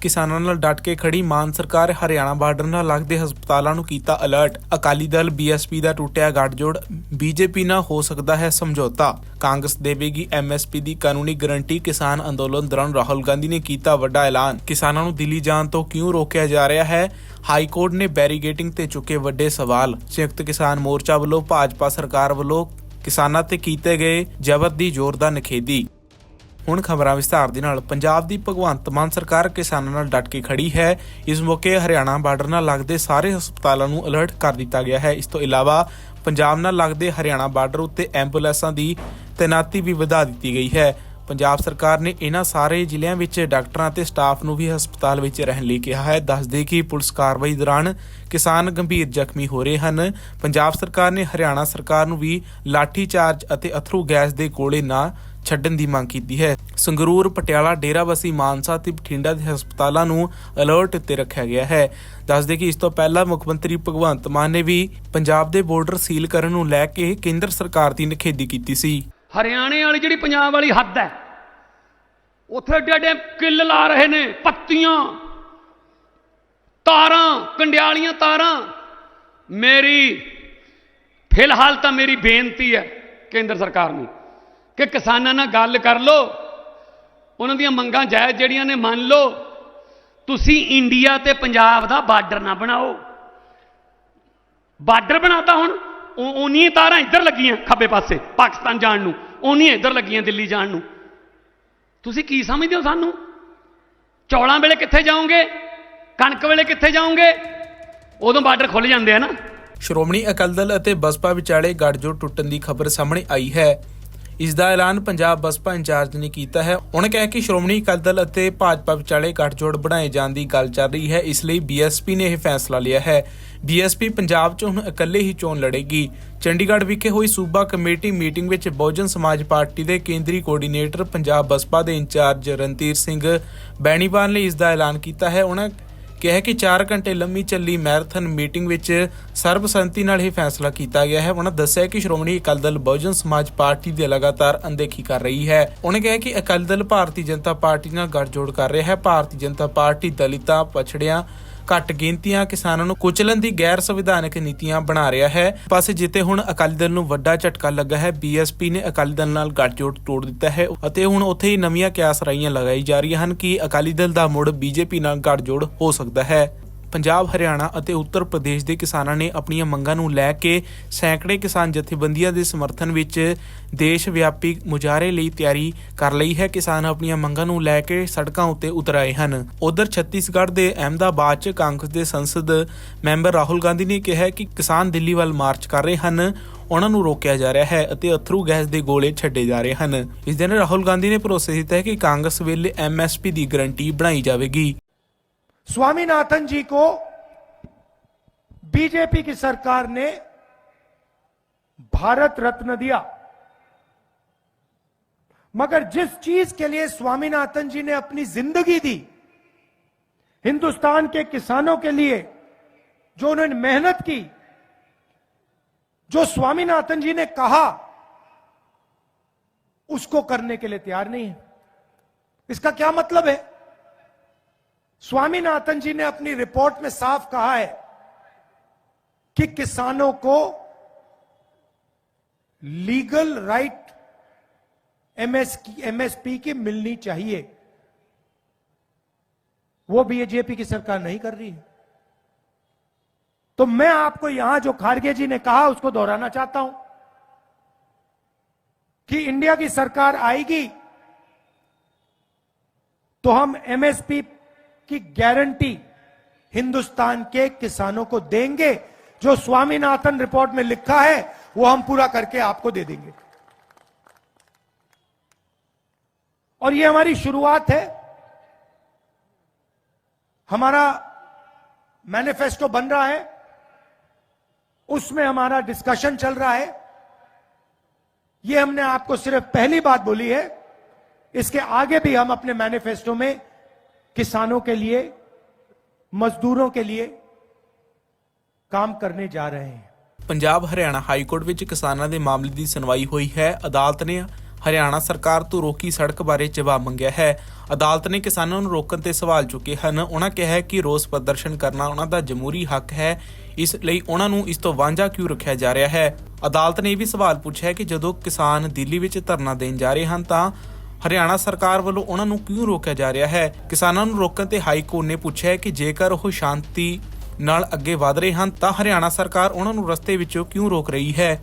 ਕਿਸਾਨਾਂ ਨਾਲ ਡਟ ਕੇ ਖੜੀ ਮਾਨ ਸਰਕਾਰ ਹਰਿਆਣਾ ਬਾਰਡਰ ਨਾਲ ਲੱਗਦੇ ਹਸਪਤਾਲਾਂ ਨੂੰ ਕੀਤਾ ਅਲਰਟ। ਅਕਾਲੀ ਦਲ ਬੀਐਸਪੀ ਦਾ ਟੁੱਟਿਆ ਗੱਠਜੋੜ ਬੀਜੇਪੀ ਨਾਲ ਹੋ ਸਕਦਾ ਹੈ ਸਮਝੌਤਾ। ਕਾਂਗਰਸ ਦੇਵੇਗੀ ਐਮਐਸਪੀ ਦੀ ਕਾਨੂੰਨੀ ਗਾਰੰਟੀ। ਕਿਸਾਨ ਅੰਦੋਲਨ ਦੌਰਾਨ ਰਾਹੁਲ ਗਾਂਧੀ ਨੇ ਕੀਤਾ ਵੱਡਾ ਐਲਾਨ। ਕਿਸਾਨਾਂ ਨੂੰ ਦਿੱਲੀ ਜਾਣ ਤੋਂ ਕਿਉਂ ਰੋਕਿਆ ਜਾ ਰਿਹਾ ਹੈ? ਹਾਈ ਕੋਰਟ ਨੇ ਬੈਰੀਗੇਟਿੰਗ ਤੇ ਚੁੱਕੇ ਵੱਡੇ ਸਵਾਲ। ਸੰਯੁਕਤ ਕਿਸਾਨ ਮੋਰਚਾ ਵੱਲੋਂ ਭਾਜਪਾ ਸਰਕਾਰ ਵੱਲੋਂ ਕਿਸਾਨਾਂ ਤੇ ਕੀਤੇ ਗਏ ਜ਼ਬਰ ਦੀ ਜ਼ੋਰਦਾਰ ਨਿਖੇਧੀ। ਹੁਣ ਖਬਰਾਂ ਵਿਸਥਾਰ ਦੇ ਨਾਲ ਪੰਜਾਬ ਦੀ ਭਗਵੰਤ ਮਾਨ ਸਰਕਾਰ ਕਿਸਾਨਾਂ ਨਾਲ ਡਟ ਕੇ ਖੜੀ ਹੈ। ਇਸ ਮੌਕੇ ਹਰਿਆਣਾ ਬਾਰਡਰ ਨਾਲ ਲੱਗਦੇ ਸਾਰੇ ਹਸਪਤਾਲਾਂ ਨੂੰ ਅਲਰਟ ਕਰ ਦਿੱਤਾ ਗਿਆ ਹੈ। ਇਸ ਤੋਂ ਇਲਾਵਾ ਪੰਜਾਬ ਨਾਲ ਲੱਗਦੇ ਹਰਿਆਣਾ ਬਾਰਡਰ ਉੱਤੇ ਐਂਬੂਲੈਂਸਾਂ ਦੀ ਤੈਨਾਤੀ ਵੀ ਵਧਾ ਦਿੱਤੀ ਗਈ ਹੈ। ਪੰਜਾਬ ਸਰਕਾਰ ਨੇ ਇਹਨਾਂ ਸਾਰੇ ਜ਼ਿਲ੍ਹਿਆਂ ਵਿੱਚ ਡਾਕਟਰਾਂ ਅਤੇ ਸਟਾਫ ਨੂੰ ਵੀ ਹਸਪਤਾਲ ਵਿੱਚ ਰਹਿਣ ਲਈ ਕਿਹਾ ਹੈ। ਦੱਸਦੇ ਕਿ ਪੁਲਿਸ ਕਾਰਵਾਈ ਦੌਰਾਨ ਕਿਸਾਨ ਗੰਭੀਰ ਜ਼ਖਮੀ ਹੋ ਰਹੇ ਹਨ। ਪੰਜਾਬ ਸਰਕਾਰ ਨੇ ਹਰਿਆਣਾ ਸਰਕਾਰ ਨੂੰ ਵੀ ਲਾਠੀ ਚਾਰਜ ਅਤੇ ਅਥਰੂ ਗੈਸ ਦੇ ਗੋਲੇ ਨਾ ਛੱਡਣ ਦੀ ਮੰਗ ਕੀਤੀ ਹੈ। ਸੰਗਰੂਰ, ਪਟਿਆਲਾ ਡੇਰਾਬੱਸੀ ਮਾਨਸਾ ਤੇ ਬਠਿੰਡਾ ਦੇ ਹਸਪਤਾਲਾਂ ਨੂੰ ਅਲਰਟ ਉੱਤੇ ਰੱਖਿਆ ਗਿਆ ਹੈ। ਦੱਸਦੇ ਕਿ ਇਸ ਤੋਂ ਪਹਿਲਾਂ ਮੁੱਖ ਮੰਤਰੀ ਭਗਵੰਤ ਮਾਨ ਨੇ ਵੀ ਪੰਜਾਬ ਦੇ ਬਾਰਡਰ ਸੀਲ ਕਰਨ ਨੂੰ ਲੈ ਕੇ ਕੇਂਦਰ ਸਰਕਾਰ ਦੀ ਨਿਖੇਧੀ ਕੀਤੀ ਸੀ। ਹਰਿਆਣੇ ਵਾਲੀ ਜਿਹੜੀ ਪੰਜਾਬ ਵਾਲੀ ਹੱਦ ਹੈ, ਉੱਥੇ ਏਡੇ ਏਡੇ ਕਿੱਲ ਲਾ ਰਹੇ ਨੇ, ਪੱਤੀਆਂ, ਤਾਰਾਂ, ਕੰਡਿਆਲੀਆਂ ਤਾਰਾਂ। ਮੇਰੀ, ਫਿਲਹਾਲ ਤਾਂ ਮੇਰੀ ਬੇਨਤੀ ਹੈ ਕੇਂਦਰ ਸਰਕਾਰ ਨੂੰ ਕਿ ਕਿਸਾਨਾਂ ਨਾਲ ਗੱਲ ਕਰ ਲਓ। ਉਹਨਾਂ ਦੀਆਂ ਮੰਗਾਂ ਜਾਇਜ਼ ਜਿਹੜੀਆਂ ਨੇ, ਮੰਨ ਲਓ। ਤੁਸੀਂ ਇੰਡੀਆ ਤੇ ਪੰਜਾਬ ਦਾ ਬਾਰਡਰ ਨਾ ਬਣਾਓ। ਬਾਰਡਰ ਬਣਾਤਾ ਹੁਣ। ਉਨੀਆਂ ਤਾਰਾਂ ਇੱਧਰ ਲੱਗੀਆਂ ਖੱਬੇ ਪਾਸੇ, ਪਾਕਿਸਤਾਨ ਜਾਣ ਨੂੰ। ਉਨੀਆਂ ਇੱਧਰ ਲੱਗੀਆਂ ਦਿੱਲੀ ਜਾਣ ਨੂੰ। ਤੁਸੀਂ ਕੀ ਸਮਝਦੇ ਹੋ ਸਾਨੂੰ? ਚੌਲਾਂ ਵੇਲੇ ਕਿੱਥੇ ਜਾਓਗੇ? ਕਣਕ ਵੇਲੇ ਕਿੱਥੇ ਜਾਓਗੇ? ਉਦੋਂ ਬਾਰਡਰ ਖੁੱਲ ਜਾਂਦੇ ਆ ਨਾ। ਸ਼੍ਰੋਮਣੀ ਅਕਾਲੀ ਦਲ ਅਤੇ ਬਸਪਾ ਵਿਚਾਲੇ ਗੱਠਜੋੜ ਟੁੱਟਣ ਦੀ ਖਬਰ ਸਾਹਮਣੇ ਆਈ ਹੈ। ਇਸ ਦਾ ਐਲਾਨ ਪੰਜਾਬ ਬਸਪਾ ਇੰਚਾਰਜ ਨੇ ਕੀਤਾ ਹੈ। ਉਹਨੇ ਕਿਹਾ ਕਿ ਸ਼੍ਰੋਮਣੀ ਅਕਾਲੀ ਦਲ ਅਤੇ ਭਾਜਪਾ ਵਿਚਾਲੇ ਗੱਠਜੋੜ ਬਣਾਏ ਜਾਣ ਦੀ ਗੱਲ ਚੱਲ ਰਹੀ ਹੈ। ਇਸ ਲਈ ਬੀਐਸਪੀ ਨੇ ਇਹ ਫੈਸਲਾ ਲਿਆ ਹੈ। ਬੀਐਸਪੀ ਪੰਜਾਬ 'ਚ ਹੁਣ ਇਕੱਲੇ ਹੀ ਚੋਣ ਲੜੇਗੀ। ਚੰਡੀਗੜ੍ਹ ਵਿਖੇ ਹੋਈ ਸੂਬਾ ਕਮੇਟੀ ਮੀਟਿੰਗ ਵਿੱਚ ਬਹੁਜਨ ਸਮਾਜ ਪਾਰਟੀ ਦੇ ਕੇਂਦਰੀ ਕੋਆਰਡੀਨੇਟਰ ਪੰਜਾਬ ਬਸਪਾ ਦੇ ਇੰਚਾਰਜ ਰਣਧੀਰ ਸਿੰਘ ਬੈਣੀਵਾਲ ਨੇ ਇਸ ਦਾ ਐਲਾਨ ਕੀਤਾ ਹੈ। ਉਹਨਾਂ ਕਿਹਾ ਕਿ 4 ਘੰਟੇ ਲੰਮੀ ਚੱਲੀ ਮੈਰਾਥਨ ਮੀਟਿੰਗ ਵਿੱਚ ਸਰਬਸੰਮਤੀ ਨਾਲ ਇਹ ਫੈਸਲਾ ਕੀਤਾ ਗਿਆ ਹੈ। ਉਹਨਾਂ ਦੱਸਿਆ ਕਿ ਸ਼੍ਰੋਮਣੀ ਅਕਾਲੀ ਦਲ ਬਹੁਜਨ ਸਮਾਜ ਪਾਰਟੀ ਦੀ ਲਗਾਤਾਰ ਅਣਦੇਖੀ ਕਰ ਰਹੀ ਹੈ। ਉਹਨੇ ਕਿਹਾ ਕਿ ਅਕਾਲੀ ਦਲ ਭਾਰਤੀ ਜਨਤਾ ਪਾਰਟੀ ਨਾਲ ਗੱਠਜੋੜ ਕਰ ਰਿਹਾ ਹੈ। ਭਾਰਤੀ ਜਨਤਾ ਪਾਰਟੀ ਦਲਿਤਾਂ, ਪਛੜਿਆਂ ਘੱਟ ਗਿਣਤੀਆਂ ਕਿਸਾਨਾਂ ਨੂੰ ਕੁਚਲਣ ਦੀ ਗੈਰ ਸੰਵਿਧਾਨਕ ਨੀਤੀਆਂ ਬਣਾ ਰਿਹਾ ਹੈ। ਪਾਸੇ ਜਿੱਤੇ ਹੁਣ ਅਕਾਲੀ ਦਲ ਨੂੰ ਵੱਡਾ ਝਟਕਾ ਲੱਗਾ ਹੈ। ਬੀਐਸਪੀ ਨੇ ਅਕਾਲੀ ਦਲ ਨਾਲ ਗੱਠਜੋੜ ਤੋੜ ਦਿੱਤਾ ਹੈ ਅਤੇ ਹੁਣ ਉੱਥੇ ਹੀ ਨਵੀਆਂ ਕਿਆਸ ਰਾਈਆਂ ਲਗਾਈ ਜਾ ਰਹੀਆਂ ਹਨ ਕਿ ਅਕਾਲੀ ਦਲ ਦਾ ਮੁੜ ਬੀਜੇਪੀ ਨਾਲ ਗੱਠਜੋੜ ਹੋ ਸਕਦਾ ਹੈ। ਪੰਜਾਬ, ਹਰਿਆਣਾ ਅਤੇ ਉੱਤਰ ਪ੍ਰਦੇਸ਼ ਦੇ ਕਿਸਾਨਾਂ ਨੇ ਆਪਣੀਆਂ ਮੰਗਾਂ ਨੂੰ ਲੈ ਕੇ ਸੈਂਕੜੇ ਕਿਸਾਨ ਜਥੇਬੰਦੀਆਂ ਦੇ ਸਮਰਥਨ ਵਿੱਚ ਦੇਸ਼ ਵਿਆਪੀ ਮੁਜ਼ਾਹਰੇ ਲਈ ਤਿਆਰੀ ਕਰ ਲਈ ਹੈ। ਕਿਸਾਨ ਆਪਣੀਆਂ ਮੰਗਾਂ ਨੂੰ ਲੈ ਕੇ ਸੜਕਾਂ ਉੱਤੇ ਉਤਰ ਆਏ ਹਨ। ਉਧਰ ਛੱਤੀਸਗੜ੍ਹ ਦੇ ਅਹਿਮਦਾਬਾਦ 'ਚ ਕਾਂਗਰਸ ਦੇ ਸੰਸਦ ਮੈਂਬਰ ਰਾਹੁਲ ਗਾਂਧੀ ਨੇ ਕਿਹਾ ਕਿ ਕਿਸਾਨ ਦਿੱਲੀ ਵੱਲ ਮਾਰਚ ਕਰ ਰਹੇ ਹਨ, ਉਹਨਾਂ ਨੂੰ ਰੋਕਿਆ ਜਾ ਰਿਹਾ ਹੈ ਅਤੇ ਅਥਰੂ ਗੈਸ ਦੇ ਗੋਲੇ ਛੱਡੇ ਜਾ ਰਹੇ ਹਨ। ਇਸ ਦਿਨ ਰਾਹੁਲ ਗਾਂਧੀ ਨੇ ਭਰੋਸੇ ਦਿੱਤਾ ਹੈ ਕਿ ਕਾਂਗਰਸ ਵੇਲੇ ਐਮਐਸਪੀ ਦੀ ਗਰੰਟੀ ਬਣਾਈ ਜਾਵੇਗੀ। स्वामीनाथन जी को बीजेपी की सरकार ने भारत रत्न दिया। मगर जिस चीज़ के लिए स्वामीनाथन जी ने अपनी ज़िंदगी दी, हिंदुस्तान के किसानों के लिए, जो उन्होंने मेहनत की, जो स्वामीनाथन जी ने कहा, उसको करने के लिए तैयार नहीं है। इसका क्या मतलब है? स्वामीनाथन जी ने अपनी रिपोर्ट में साफ़ कहा है कि किसानों को लीगल राइट एमएस की, एमएसपी की मिलनी चाहिए। वो बीजेपी की सरकार नहीं कर रही है। तो मैं आपको यहाँ जो खारगे जी ने कहा, उसको दोहराना चाहता हूँ कि इंडिया की सरकार आएगी तो हम एमएसपी की गारंटी हिंदुस्तान के किसानों को देंगे। जो स्वामीनाथन रिपोर्ट में लिखा है, वो हम पूरा करके आपको दे देंगे। और ये हमारी शुरुआत है। हमारा मैनिफेस्टो बन रहा है। उसमें हमारा डिस्कशन चल रहा है। ये हमने आपको सिर्फ़ पहली बात बोली है। इसके आगे भी हम अपने मैनिफेस्टो में किसानों के लिए मजदूरों के लिए काम करने जा रहे हैं ਪੰਜਾਬ ਹਰਿਆਣਾ ਹਾਈ ਕੋਰਟ ਵਿੱਚ ਕਿਸਾਨਾਂ ਦੇ ਮਾਮਲੇ ਦੀ ਸੁਣਵਾਈ ਹੋਈ ਹੈ ਅਦਾਲਤ ਨੇ ਹਰਿਆਣਾ ਸਰਕਾਰ ਤੋਂ ਰੋਕੀ ਸੜਕ ਬਾਰੇ ਜਵਾਬ ਮੰਗਿਆ ਹੈ ਅਦਾਲਤ ਨੇ ਕਿਸਾਨਾਂ ਨੂੰ ਰੋਕਣ ਤੇ ਸਵਾਲ ਚੁੱਕੇ ਹਨ ਉਹਨਾਂ ਕਿਹਾ ਹੈ ਕਿ ਰੋਸ ਪ੍ਰਦਰਸ਼ਨ ਕਰਨਾ ਉਹਨਾਂ ਦਾ ਜਮਹੂਰੀ ਹੱਕ ਹੈ ਇਸ ਲਈ ਉਹਨਾਂ ਨੂੰ ਇਸ ਤੋਂ ਵਾਂਝਾ ਕਿਉਂ ਰੱਖਿਆ ਜਾ ਰਿਹਾ ਹੈ ਅਦਾਲਤ ਨੇ ਇਹ ਵੀ ਸਵਾਲ ਪੁੱਛਿਆ ਹੈ ਕਿ ਜਦੋਂ ਕਿਸਾਨ ਦਿੱਲੀ ਵਿੱਚ ਧਰਨਾ ਦੇਣ ਜਾ ਰਹੇ ਹਨ ਤਾਂ ਹਰਿਆਣਾ ਸਰਕਾਰ ਵੱਲੋਂ ਉਹਨਾਂ ਨੂੰ ਕਿਉਂ ਰੋਕਿਆ ਜਾ ਰਿਹਾ ਹੈ? ਕਿਸਾਨਾਂ ਨੂੰ ਰੋਕਣ ਤੇ ਹਾਈ ਕੋਰਟ ਨੇ ਪੁੱਛਿਆ ਹੈ ਕਿ ਜੇਕਰ ਉਹ ਸ਼ਾਂਤੀ ਨਾਲ ਅੱਗੇ ਵਧ ਰਹੇ ਹਨ, ਤਾਂ ਹਰਿਆਣਾ ਸਰਕਾਰ ਉਹਨਾਂ ਨੂੰ ਰਸਤੇ ਵਿੱਚੋਂ ਕਿਉਂ ਰੋਕ ਰਹੀ ਹੈ?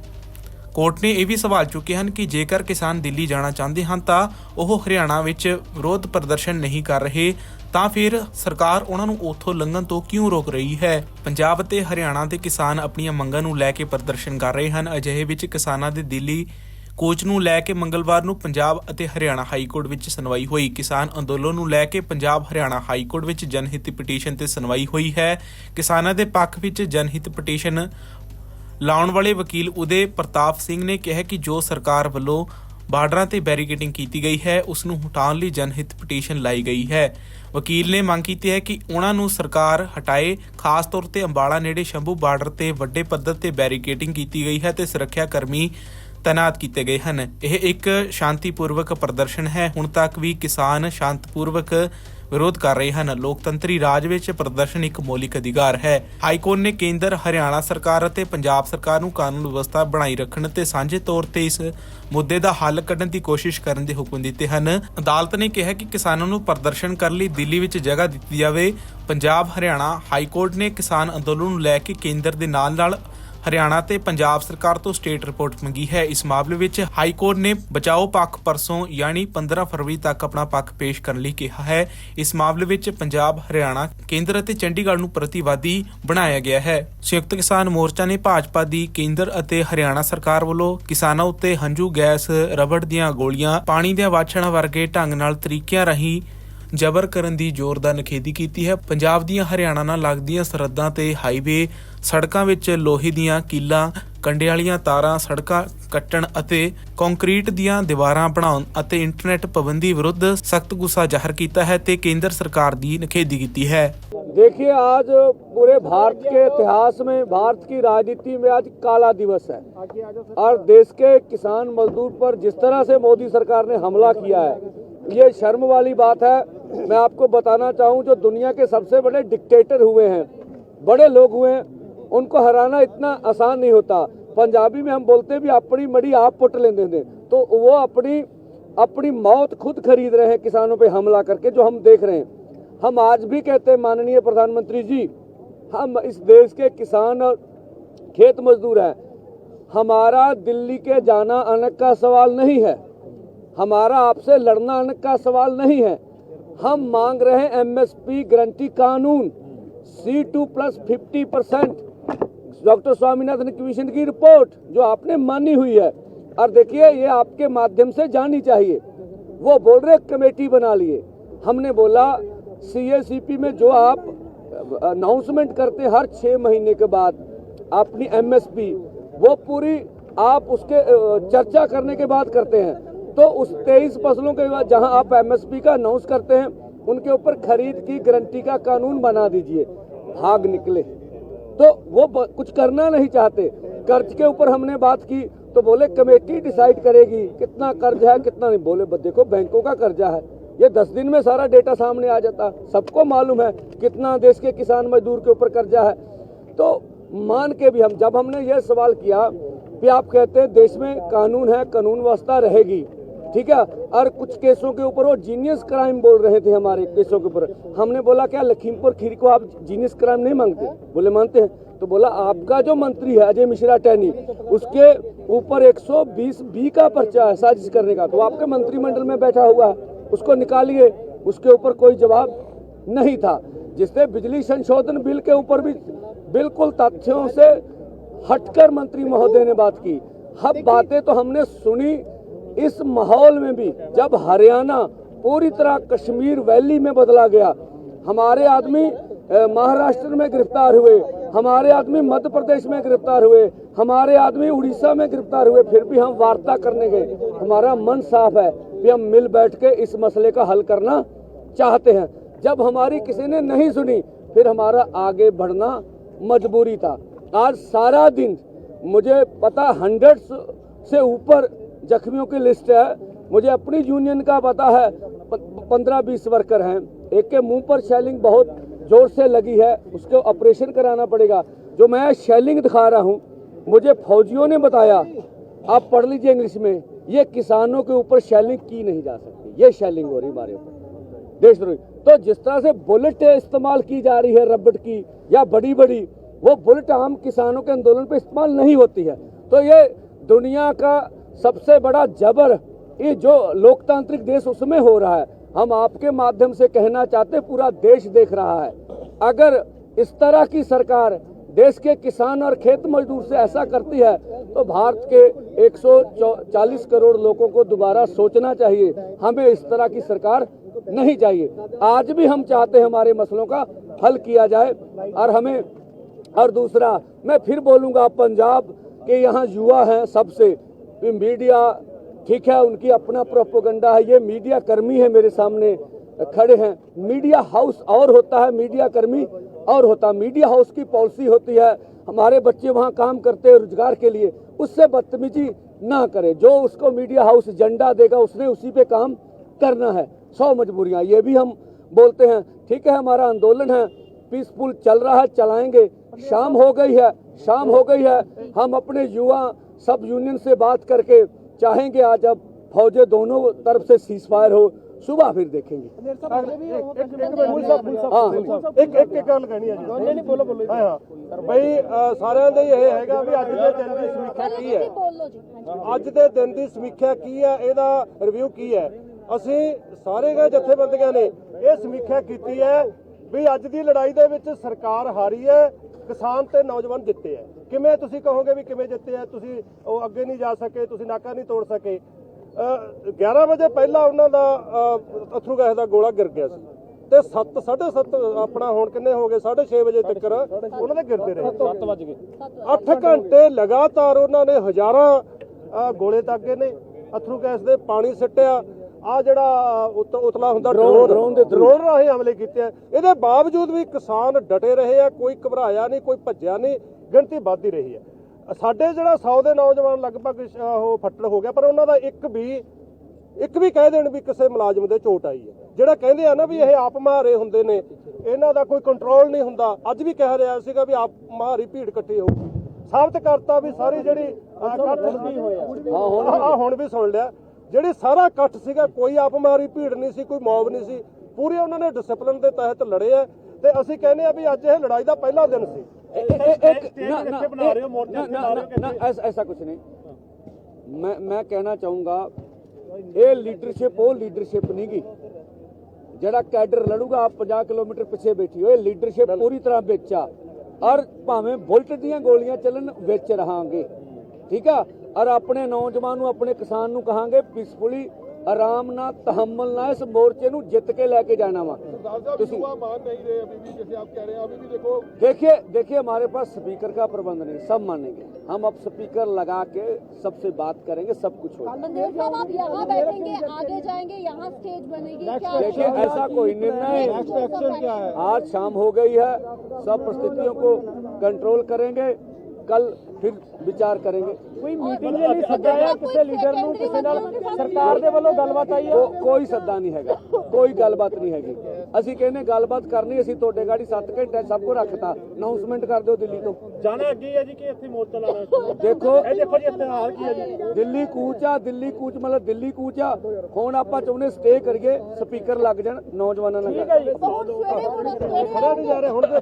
ਕੋਰਟ ਨੇ ਇਹ ਵੀ ਸਵਾਲ ਚੁੱਕੇ ਹਨ ਕਿ ਜੇਕਰ ਕਿਸਾਨ ਦਿੱਲੀ ਜਾਣਾ ਚਾਹੁੰਦੇ ਹਨ, ਤਾਂ ਉਹ ਹਰਿਆਣਾ ਵਿੱਚ ਵਿਰੋਧ ਪ੍ਰਦਰਸ਼ਨ ਨਹੀਂ ਕਰ ਰਹੇ, ਤਾਂ ਫਿਰ ਸਰਕਾਰ ਉਹਨਾਂ ਨੂੰ ਉੱਥੋਂ ਲੰਘਣ ਤੋਂ ਕਿਉਂ ਰੋਕ ਰਹੀ ਹੈ? ਪੰਜਾਬ ਅਤੇ ਹਰਿਆਣਾ ਦੇ ਕਿਸਾਨ ਆਪਣੀਆਂ ਮੰਗਾਂ ਨੂੰ ਲੈ ਕੇ ਪ੍ਰਦਰਸ਼ਨ ਕਰ ਰਹੇ ਹਨ, ਅਜਿਹੇ ਵਿੱਚ ਕਿਸਾਨਾਂ ਦੇ ਦਿੱਲੀ ਕੋਚ ਨੂੰ ਲੈ ਕੇ ਮੰਗਲਵਾਰ ਨੂੰ ਪੰਜਾਬ ਅਤੇ ਹਰਿਆਣਾ ਹਾਈ ਕੋਰਟ ਵਿੱਚ ਸੁਣਵਾਈ ਹੋਈ। ਕਿਸਾਨ ਅੰਦੋਲਨ ਨੂੰ ਲੈ ਕੇ ਪੰਜਾਬ ਹਰਿਆਣਾ ਹਾਈ ਕੋਰਟ ਵਿੱਚ ਜਨਹਿਤ ਪਟੀਸ਼ਨ ਤੇ ਸੁਣਵਾਈ ਹੋਈ ਹੈ। ਕਿਸਾਨਾਂ ਦੇ ਪੱਖ ਵਿੱਚ ਜਨਹਿਤ ਪਟੀਸ਼ਨ ਲਾਉਣ ਵਾਲੇ ਵਕੀਲ ਉਦੇ ਪ੍ਰਤਾਪ ਸਿੰਘ ਨੇ ਕਿਹਾ ਕਿ ਜੋ ਸਰਕਾਰ ਵੱਲੋਂ ਬਾਰਡਰਾਂ ਤੇ ਬੈਰੀਕੇਡਿੰਗ ਕੀਤੀ ਗਈ ਹੈ, ਉਸ ਨੂੰ ਹਟਾਉਣ ਲਈ ਜਨਹਿਤ ਪਟੀਸ਼ਨ ਲਾਈ ਗਈ ਹੈ। ਵਕੀਲ ਨੇ ਮੰਗ ਕੀਤੀ ਹੈ ਕਿ ਉਹਨਾਂ ਨੂੰ ਸਰਕਾਰ ਹਟਾਏ। ਖਾਸ ਤੌਰ ਤੇ ਅੰਬਾਲਾ ਨੇੜੇ ਸ਼ੰਭੂ ਬਾਰਡਰ ਤੇ ਵੱਡੇ ਪੱਧਰ ਤੇ ਬੈਰੀਕੇਡਿੰਗ ਕੀਤੀ ਗਈ ਹੈ ਤੇ ਸੁਰੱਖਿਆ ਕਰਮੀ ਤੈਨਾਤ ਕੀਤੇ ਗਏ ਹਨ। ਇਹ ਇੱਕ ਸ਼ਾਂਤੀਪੂਰਵਕ ਪ੍ਰਦਰਸ਼ਨ ਹੈ। ਹੁਣ ਤੱਕ ਵੀ ਕਿਸਾਨ ਸ਼ਾਂਤਪੂਰਵਕ ਵਿਰੋਧ ਕਰ ਰਹੇ ਹਨ। ਲੋਕਤੰਤਰੀ ਰਾਜ ਵਿੱਚ ਪ੍ਰਦਰਸ਼ਨ ਇੱਕ ਮੌਲਿਕ ਅਧਿਕਾਰ ਹੈ। ਹਾਈ ਕੋਰਟ ਨੇ ਕੇਂਦਰ ਹਰਿਆਣਾ ਸਰਕਾਰ ਅਤੇ ਪੰਜਾਬ ਸਰਕਾਰ ਨੂੰ ਕਾਨੂੰਨ ਵਿਵਸਥਾ ਬਣਾਈ ਰੱਖਣ ਤੇ ਸਾਂਝੇ ਤੌਰ ਤੇ ਇਸ ਮੁੱਦੇ ਦਾ ਹੱਲ ਕੱਢਣ ਦੀ ਕੋਸ਼ਿਸ਼ ਕਰਨ ਦੇ ਹੁਕਮ ਦਿੱਤੇ ਹਨ। ਅਦਾਲਤ ਨੇ ਕਿਹਾ ਕਿ ਕਿਸਾਨਾਂ ਨੂੰ ਪ੍ਰਦਰਸ਼ਨ ਕਰਨ ਲਈ ਦਿੱਲੀ ਵਿੱਚ ਜਗ੍ਹਾ ਦਿੱਤੀ ਜਾਵੇ। ਪੰਜਾਬ ਹਰਿਆਣਾ ਹਾਈ ਕੋਰਟ ਨੇ ਕਿਸਾਨ ਅੰਦੋਲਨ ਨੂੰ ਲੈ ਕੇ ਕੇਂਦਰ ਦੇ ਨਾਲ ਨਾਲ ਹਰਿਆਣਾ ਤੇ ਪੰਜਾਬ ਸਰਕਾਰ ਤੋਂ ਸਟੇਟ ਰਿਪੋਰਟ ਮੰਗੀ ਹੈ। ਇਸ ਮਾਮਲੇ ਵਿੱਚ ਹਾਈ ਕੋਰਟ ਨੇ ਬਚਾਓ ਪੱਖ ਪਰਸੋਂ, ਯਾਨੀ 15 ਫਰਵਰੀ ਤੱਕ ਆਪਣਾ ਪੱਖ ਪੇਸ਼ ਕਰਨ ਲਈ ਕਿਹਾ ਹੈ। ਇਸ ਮਾਮਲੇ ਵਿੱਚ ਪੰਜਾਬ, ਹਰਿਆਣਾ, ਕੇਂਦਰ ਅਤੇ ਚੰਡੀਗੜ੍ਹ ਨੂੰ ਪ੍ਰਤੀਵਾਦੀ ਬਣਾਇਆ ਗਿਆ ਹੈ। ਸੰਯੁਕਤ ਕਿਸਾਨ ਮੋਰਚਾ ਨੇ ਭਾਜਪਾ ਦੀ ਕੇਂਦਰ ਅਤੇ ਹਰਿਆਣਾ ਸਰਕਾਰ ਵੱਲੋਂ ਕਿਸਾਨਾਂ ਉੱਤੇ ਹੰਝੂ, ਗੈਸ, ਰਬੜ ਦੀਆਂ ਗੋਲੀਆਂ, ਪਾਣੀ ਦੀਆਂ ਵਾਛੜਾਂ ਵਰਗੇ ਢੰਗ ਨਾਲ ਤਰੀਕਿਆਂ ਰਾਹੀਂ ਜ਼ਬਰ ਕਰਨ ਦੀ ਜ਼ੋਰਦਾਰ ਨਿਖੇਧੀ ਕੀਤੀ ਹੈ ਪੰਜਾਬ ਦੀਆਂ ਹਰਿਆਣਾ ਨਾਲ ਲੱਗਦੀਆਂ ਸਰਹੱਦਾਂ ਤੇ ਹਾਈਵੇ ਸੜਕਾਂ ਵਿੱਚ ਲੋਹੇ ਦੀਆਂ ਕੀਲਾਂ ਕੰਡੇ ਵਾਲੀਆਂ ਤਾਰਾਂ ਸੜਕਾਂ ਕੱਟਣ ਅਤੇ ਕੰਕਰੀਟ ਦੀਆਂ ਦੀਵਾਰਾਂ ਬਣਾਉਣ ਅਤੇ ਇੰਟਰਨੈਟ ਪਾਬੰਦੀ ਵਿਰੁੱਧ ਸਖਤ ਗੁੱਸਾ ਜ਼ਾਹਰ ਕੀਤਾ ਹੈ ਤੇ ਕੇਂਦਰ ਸਰਕਾਰ ਦੀ ਨਿਖੇਧੀ ਕੀਤੀ ਹੈ देखिए आज पूरे भारत के इतिहास में भारत की राजनीति में आज काला दिवस है और देश के किसान मजदूर पर जिस तरह से मोदी सरकार ने हमला किया है ये शर्म वाली बात है मैं आपको बताना चाहूँ, जो दुनिया के सबसे बड़े डिक्टेटर हुए हैं, बड़े लोग हुए हैं, उनको हराना इतना आसान नहीं होता। पंजाबी में हम बोलते भी, अपनी मड़ी आप पुट लेते थे तो वो अपनी अपनी मौत खुद खरीद रहे हैं किसानों पे हमला करके, जो हम देख रहे हैं। हम आज भी कहते हैं, माननीय प्रधानमंत्री जी, हम इस देश के किसान और खेत मजदूर हैं। हमारा दिल्ली के जाना अनक का सवाल नहीं है। हमारा आपसे लड़ना अनक का सवाल नहीं है। हम मांग रहे हैं एमएसपी गारंटी कानून। C two plus fifty percent doctor Swaminathan commission की रिपोर्ट जो आपने मानी हुई है। और देखिए, ये आपके माध्यम से जानी चाहिए। वो बोल रहे कमेटी बना लिए। हमने बोला सीएसीपी में जो आप अनाउंसमेंट करते हर छः महीने के बाद, अपनी एमएसपी वो पूरी आप उसके चर्चा करने के बाद करते हैं। तो उस तेईस फ़सलों के बाद जहाँ आप एमएसपी का अनाउंस करते हैं, उनके ऊपर खरीद की गारंटी का कानून बना दीजिए। भाग निकले। तो वो कुछ करना नहीं चाहते। कर्ज के ऊपर हमने बात की तो बोले, कमेटी डिसाइड करेगी, कितना कर्ज है, कितना नहीं। बोले देखो, बैंकों का कर्जा है। ये दस दिन में सारा डेटा सामने आ जाता। सबको मालूम है कितना देश के किसान मजदूर के ऊपर कर्जा है। तो मान के भी हम, जब हमने ये सवाल किया कि आप कहते हैं, देश में कानून है, कानून व्यवस्था रहेगी। ठीक है? और कुछ केसों के ऊपर वो जीनियस क्राइम बोल रहे थे हमारे केसों के ऊपर। हमने बोला क्या लखीमपुर खीरी को आप जीनियस क्राइम नहीं मांगते बोले मानते हैं। तो बोला आपका जो मंत्री है अजय मिश्रा टैनी उसके ऊपर 120 बी का पर्चा है साजिश करने का। तो आपके मंत्रिमंडल में बैठा हुआ है उसको निकालिए। उसके ऊपर कोई जवाब नहीं था जिससे बिजली संशोधन बिल के ऊपर भी बिल्कुल तथ्यों से हटकर मंत्री महोदय ने बात की। अब बातें तो हमने सुनी इस माहौल में भी जब हरियाणा पूरी तरह कश्मीर वैली में बदला गया, हमारे आदमी महाराष्ट्र में गिरफ़्तार हुए, हमारे आदमी मध्य प्रदेश में गिरफ़्तार हुए, हमारे आदमी उड़ीसा में गिरफ़्तार हुए, फिर भी हम वार्ता करने गए। हमारा मन साफ़ है कि हम मिल बैठ के इस मसले का हल करना चाहते हैं। जब हमारी किसी ने नहीं सुनी, फिर हमारा आगे बढ़ना मजबूरी था। आज सारा दिन मुझे पता हंड्रेड से ऊपर जख्मियों की लिस्ट है। मुझे अपनी यूनियन का पता है। पंद्रह बीस वर्कर हैं। एक के मुँह पर शेलिंग बहुत ज़ोर से लगी है। उसको ऑपरेशन कराना पड़ेगा। जो मैं शेलिंग दिखा रहा हूँ, मुझे फौजियों ने बताया। आप पढ़ लीजिए इंग्लिश में। ये किसानों के ऊपर शेलिंग की नहीं जा सकती। ये शेलिंग हो रही हमारे ऊपर। देशद्रोही तो जिस तरह से बुलेट इस्तेमाल की जा रही है रबड़ की या बड़ी बड़ी वो बुलेट आम किसानों के आंदोलन पर इस्तेमाल नहीं होती है। तो ये दुनिया का सबसे बड़ा जबर ये जो लोकतांत्रिक देश उसमें हो रहा है, हम आपके माध्यम से कहना चाहते पूरा देश देख रहा है। अगर इस तरह की सरकार देश के किसान और खेत मजदूर से ऐसा करती है तो भारत के 140 करोड़ लोगों को दोबारा सोचना चाहिए, हमें इस तरह की सरकार नहीं चाहिए। आज भी हम चाहते हैं हमारे मसलों का हल किया जाए, और हमें, और दूसरा, मैं फिर बोलूँगा, पंजाब के यहाँ युवा हैं सबसे भी मीडिया, ठीक है, उनकी अपना प्रोपोगंडा है, ये मीडिया कर्मी है मेरे सामने खड़े हैं। मीडिया हाउस और होता है, मीडिया कर्मी और होता है। मीडिया हाउस की पॉलिसी होती है, हमारे बच्चे वहाँ काम करते हैं रोज़गार के लिए, उससे बदतमीजी ना करें। जो उसको मीडिया हाउस झंडा देगा, उसने उसी पे काम करना है। सौ मजबूरियाँ, ये भी हम बोलते हैं। ठीक है, हमारा आंदोलन है पीसफुल चल रहा है, चलाएँगे। शाम हो गई है, शाम हो गई है। हम अपने युवा सब यूनियन से बात करके चाहेंगे आज अब फौजें दोनों तरफ से सीज फायर हो सुबह फिर देखेंगे हाँ ਇੱਕ ਇੱਕ ਇੱਕ ਗੱਲ ਕਹਿਣੀ ਹੈ ਜੀ ਨਹੀਂ ਨਹੀਂ ਬੋਲੋ ਬੋਲੋ ਹਾਂ ਹਾਂ ਬਈ ਅ, ਸਾਰਿਆਂ ਦੇ ਇਹ ਹੈਗਾ ਵੀ ਅੱਜ ਦੇ ਦਿਨ ਦੀ ਸਮੀਖਿਆ ਕੀ ਹੈ ਬੋਲੋ ਜੀ ਹਾਂਜੀ ਅੱਜ ਦੇ ਦਿਨ ਦੀ ਸਮੀਖਿਆ ਕੀ ਹੈ ਇਹਦਾ ਰਿਵਿਊ ਕੀ ਹੈ ਅਸੀਂ ਸਾਰੇ ਗੇ ਜਥੇਬੰਦੀਆਂ ਨੇ ਇਹ ਸਮੀਖਿਆ ਕੀਤੀ ਹੈ ਵੀ ਅੱਜ ਦੀ ਲੜਾਈ ਦੇ ਵਿੱਚ ਸਰਕਾਰ ਹਾਰੀ ਹੈ ਕਿਸਾਨ ਤੇ ਨੌਜਵਾਨ ਜਿੱਤੇ ਹੈ ਕਿਵੇਂ ਤੁਸੀਂ ਕਹੋਗੇ ਵੀ ਕਿਵੇਂ ਜਿੱਤੇ ਹੈ ਤੁਸੀਂ ਉਹ ਅੱਗੇ ਨਹੀਂ ਜਾ ਸਕੇ ਤੁਸੀਂ ਨਾਕਾ ਨਹੀਂ ਤੋੜ ਸਕੇ। ਅ, 11 ਵਜੇ ਪਹਿਲਾਂ ਉਹਨਾਂ ਦਾ ਅਥਰੂ ਗੈਸ ਦਾ ਗੋਲਾ ਗਿਰ ਗਿਆ ਸੀ। ਤੇ 7 7:30 ਆਪਣਾ ਹੁਣ ਕਿੰਨੇ ਹੋ ਗਏ? 6:30 ਵਜੇ ਤੱਕ ਉਹਨਾਂ ਦੇ ਗਿਰਦੇ ਰਹੇ। 7 ਵਜ ਗਏ। 8 ਘੰਟੇ ਲਗਾਤਾਰ ਉਹਨਾਂ ਨੇ ਹਜ਼ਾਰਾਂ ਗੋਲੇ ਦਾਗੇ ਨੇ। ਅਥਰੂ ਗੈਸ ਦੇ ਪਾਣੀ ਸਿੱਟਿਆ। ਆ ਜਿਹੜਾ ਉਤਲਾ ਹੁੰਦਾ ਡਰੋਨ। ਡਰੋਨ ਰਾਹੀਂ ਹਮਲੇ ਕੀਤੇ ਆ। ਇਹਦੇ ਬਾਵਜੂਦ ਵੀ ਕਿਸਾਨ ਡਟੇ ਰਹੇ ਆ ਕੋਈ ਘਬਰਾਇਆ ਨਹੀਂ ਕੋਈ ਭੱਜਿਆ ਨਹੀਂ ਗਿਣਤੀ ਵੱਧਦੀ ਰਹੀ ਹੈ ਸਾਡੇ ਜਿਹੜਾ 100 ਦੇ ਨੌਜਵਾਨ ਲਗਭਗ ਉਹ ਫੱਟੜ ਹੋ ਗਿਆ ਪਰ ਉਹਨਾਂ ਦਾ ਇੱਕ ਵੀ ਇੱਕ ਵੀ ਕਹਿ ਦੇਣ ਵੀ ਕਿਸੇ ਮੁਲਾਜ਼ਮ ਦੇ ਚੋਟ ਆਈ ਹੈ। ਜਿਹੜਾ ਕਹਿੰਦੇ ਆ ਨਾ ਵੀ ਇਹ ਆਪ ਮਾਰੇ ਹੁੰਦੇ ਨੇ ਇਹਨਾਂ ਦਾ ਕੋਈ ਕੰਟਰੋਲ ਨਹੀਂ ਹੁੰਦਾ। ਅੱਜ ਵੀ ਕਹਿ ਰਿਹਾ ਸੀਗਾ ਵੀ ਆਪ ਮਾਰੀ ਭੀੜ ਇਕੱਠੀ ਹੋ ਸਾਬਤ ਕਰਤਾ ਵੀ ਸਾਰੀ ਜਿਹੜੀ ਹਾਂ ਹੁਣ ਵੀ ਸੁਣ ਲਿਆ। ਜਿਹੜੇ ਸਾਰਾ ਇਕੱਠ ਸੀਗਾ ਕੋਈ ਆਪਮਾਰੀ ਭੀੜ ਨਹੀਂ ਸੀ ਕੋਈ ਮੌਬ ਨਹੀਂ ਸੀ ਪੂਰੇ ਉਹਨਾਂ ਨੇ ਡਿਸਪਲਿਨ ਦੇ ਤਹਿਤ ਲੜੇ ਆ ਤੇ ਅਸੀਂ ਕਹਿੰਦੇ ਆ ਵੀ ਅੱਜ ਇਹ ਲੜਾਈ ਦਾ ਪਹਿਲਾ ਦਿਨ ਸੀ। ਐਸਾ ਕੁਝ ਨਹੀਂ। ਮੈਂ ਮੈਂ ਕਹਿਣਾ ਚਾਹੂੰਗਾ ਇਹ ਲੀਡਰਸ਼ਿਪ ਉਹ ਲੀਡਰਸ਼ਿਪ ਨਹੀਂ ਗਈ ਜਿਹੜਾ ਕੈਡਰ ਲੜੂਗਾ ਆਪ 50 ਕਿਲੋਮੀਟਰ ਪਿੱਛੇ ਬੈਠੀ ਹੋਏ ਲੀਡਰਸ਼ਿਪ ਪੂਰੀ ਤਰ੍ਹਾਂ ਵਿੱਚ ਆ। ਔਰ ਭਾਵੇਂ ਬੁਲਟ ਦੀਆਂ ਗੋਲੀਆਂ ਚੱਲਣ ਵਿੱਚ ਰਹਾਂਗੇ। ਠੀਕ ਆ? ਔਰ ਆਪਣੇ ਨੌਜਵਾਨ ਨੂੰ ਆਪਣੇ ਕਿਸਾਨ ਨੂੰ ਕਹਾਂਗੇ ਪੀਸਫੁਲੀ ਆਰਾਮ ਨਾਲ ਤਹਮਲ ਨਾਲ ਇਸ ਮੋਰਚੇ ਨੂੰ ਜਿੱਤ ਕੇ ਲੈ ਕੇ ਜਾਣਾ ਵਾ ਤੁਸੀਂ मान नहीं रहे अभी भी जैसे आप कह रहे हैं अभी भी देखो देखिए देखिए हमारे पास स्पीकर का प्रबंध नहीं सब मानेंगे हम अब स्पीकर लगा के सबसे बात करेंगे सब कुछ होगा मंदिर साहब आप यहाँ बैठेंगे आगे जाएंगे यहाँ स्टेज बनेगी क्या देखिए ऐसा कोई निर्णय क्या है आज शाम हो गई है सब परिस्थितियों को कंट्रोल करेंगे ਕੱਲ ਫਿਰ ਵਿਚਾਰ ਕਰਾਂਗੇ। ਕੋਈ ਮੀਟਿੰਗ ਦੇ ਲਈ ਕਿਸੇ ਲੀਡਰ ਨੂੰ ਕਿਸੇ ਨਾਲ ਸਰਕਾਰ ਦੇ ਵੱਲੋਂ ਗੱਲਬਾਤ ਆਈ ਹੈ ਕੋਈ ਸੱਦਾ ਨਹੀਂ ਹੈਗਾ। ਕੋਈ ਗੱਲਬਾਤ ਨਹੀਂ ਹੈਗੀ। ਅਸੀਂ ਕਹਿੰਦੇ ਗੱਲਬਾਤ ਕਰਨੀ ਅਸੀਂ ਤੁਹਾਡੇ ਗਾੜੀ 7 ਘੰਟੇ ਸਭ ਕੁਝ ਰੱਖਤਾ। ਅਨਾਉਂਸਮੈਂਟ ਕਰ ਦਿਓ ਦਿੱਲੀ ਤੋਂ। ਜਾਣਾ ਅੱਗੇ ਹੈ ਜੀ ਕਿ ਇੱਥੇ ਮੋਰਚਾ ਲਾਣਾ ਦੇਖੋ ਇਹ ਦੇਖੋ ਜੀ ਇੱਥੇ ਕੀ ਹੈ ਜੀ। ਦਿੱਲੀ ਕੂਚਾ ਦਿੱਲੀ ਕੂਚ ਮਤਲਬ ਦਿੱਲੀ ਕੂਚਾ ਹੁਣ ਆਪਾਂ ਚਾਹੁੰਦੇ ਸਟੇ ਕਰੀਏ ਸਪੀਕਰ ਲੱਗ ਜਾਣ ਨੌਜਵਾਨਾਂ ਨਾਲ ਠੀਕ ਹੈ ਜੀ। ਖੜਾ ਨਹੀਂ ਜਾ ਰਹੇ ਹੁਣ ਤੇ